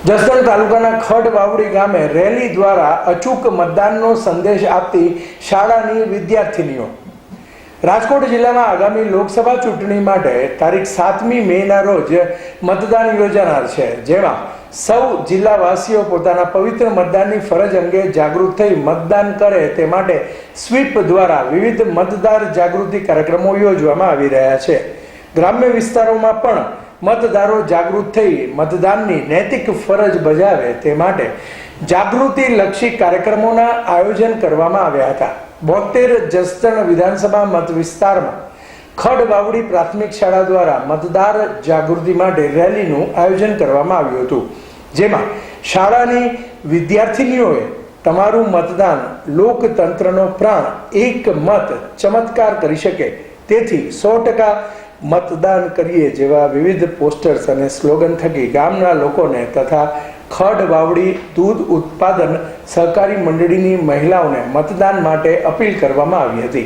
જસદણ તાલુકાના ખડ વાવડી ગામે રેલી દ્વારા અચૂક મતદાનનો સંદેશ આપતી શાળાની વિદ્યાર્થીનીઓ. રાજકોટ જિલ્લામાં આગામી લોકસભા ચૂંટણી માટે તારીખ સાતમી મેના રોજ મતદાન યોજાનાર છે, જેમાં સૌ જિલ્લાવાસીઓ પોતાના પવિત્ર મતદાનની ફરજ અંગે જાગૃત થઈ મતદાન કરે તે માટે સ્વીપ દ્વારા વિવિધ મતદાર જાગૃતિ કાર્યક્રમો યોજવામાં આવી રહ્યા છે. ગ્રામ્ય વિસ્તારોમાં પણ મતદારો જાગૃત થઈ મતદાનની નૈતિક ફરજ બજાવે તે માટે જાગૃતિ લક્ષી કાર્યક્રમોના આયોજન કરવામાં આવ્યા હતા. બોતેર જસદણ વિધાનસભા મત વિસ્તારમાં ખડ બાવડી પ્રાથમિક શાળા દ્વારા મતદાર જાગૃતિ માટે રેલીનું આયોજન કરવામાં આવ્યું હતું. જેમાં શાળાની વિદ્યાર્થીનીઓએ તમારું મતદાન લોકતંત્રનો પ્રાણ, એક મત ચમત્કાર કરી શકે. તેથી સો ટકા મતદાન કરીએ જેવા વિવિધ પોસ્ટર્સ અને સ્લોગન થકી ગામના લોકોને તથા ખડ, વાવડી, દૂધ ઉત્પાદન સહકારી મંડળીની મહિલાઓને મતદાન માટે અપીલ કરવામાં આવી હતી.